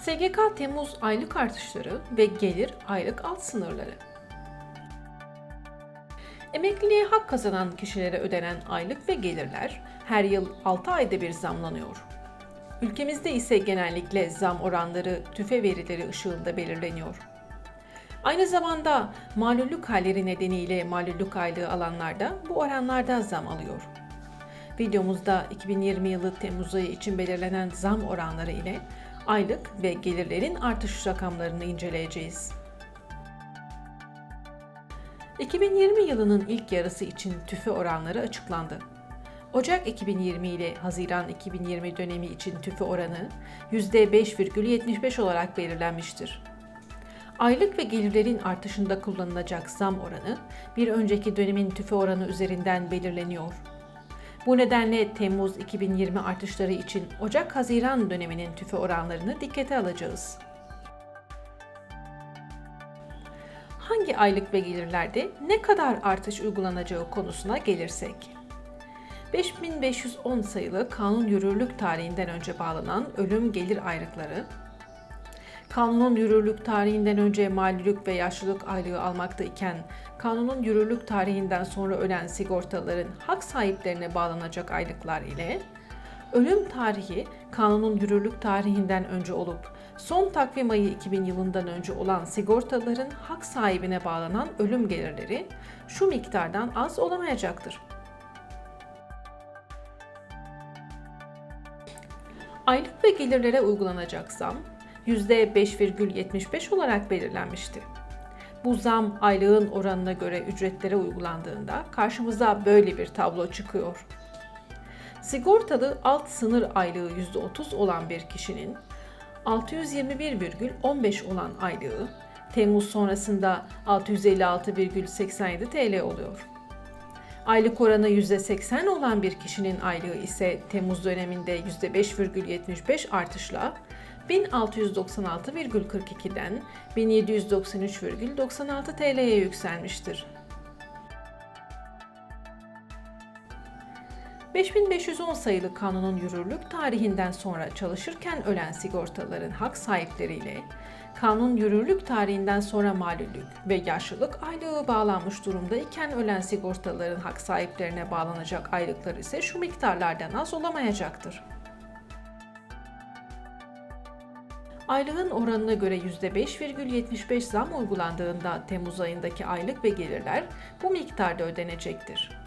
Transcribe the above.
SGK Temmuz aylık artışları ve gelir aylık alt sınırları. Emekliliğe hak kazanan kişilere ödenen aylık ve gelirler her yıl 6 ayda bir zamlanıyor. Ülkemizde ise genellikle zam oranları tüfe verileri ışığında belirleniyor. Aynı zamanda malullük halleri nedeniyle malullük aylığı alanlar da bu oranlarda zam alıyor. Videomuzda 2020 yılı Temmuz ayı için belirlenen zam oranları ile aylık ve gelirlerin artış rakamlarını inceleyeceğiz. 2020 yılının ilk yarısı için tüfe oranları açıklandı. Ocak 2020 ile Haziran 2020 dönemi için tüfe oranı %5,75 olarak belirlenmiştir. Aylık ve gelirlerin artışında kullanılacak zam oranı bir önceki dönemin tüfe oranı üzerinden belirleniyor. Bu nedenle Temmuz 2020 artışları için Ocak-Haziran döneminin tüfe oranlarını dikkate alacağız. Hangi aylık ve gelirlerde ne kadar artış uygulanacağı konusuna gelirsek. 5510 sayılı kanun yürürlük tarihinden önce bağlanan ölüm gelir ayrıkları, kanunun yürürlük tarihinden önce malilük ve yaşlılık aylığı almakta iken kanunun yürürlük tarihinden sonra ölen sigortalıların hak sahiplerine bağlanacak aylıklar ile ölüm tarihi kanunun yürürlük tarihinden önce olup son takvim ayı 2000 yılından önce olan sigortalıların hak sahibine bağlanan ölüm gelirleri şu miktardan az olamayacaktır. Aylık ve gelirlere uygulanacak zam %5,75 olarak belirlenmişti. Bu zam aylığın oranına göre ücretlere uygulandığında karşımıza böyle bir tablo çıkıyor. Sigortalı alt sınır aylığı %30 olan bir kişinin 621,15 olan aylığı Temmuz sonrasında 656,87 TL oluyor. Aylık oranı %80 olan bir kişinin aylığı ise Temmuz döneminde %5,75 artışla 1696,42'den 1793,96 TL'ye yükselmiştir. 5510 sayılı kanunun yürürlük tarihinden sonra çalışırken ölen sigortaların hak sahipleriyle kanun yürürlük tarihinden sonra malüllük ve yaşlılık aylığı bağlanmış durumda iken ölen sigortaların hak sahiplerine bağlanacak aylıklar ise şu miktarlardan az olamayacaktır. Aylığın oranına göre %5,75 zam uygulandığında Temmuz ayındaki aylık ve gelirler bu miktarda ödenecektir.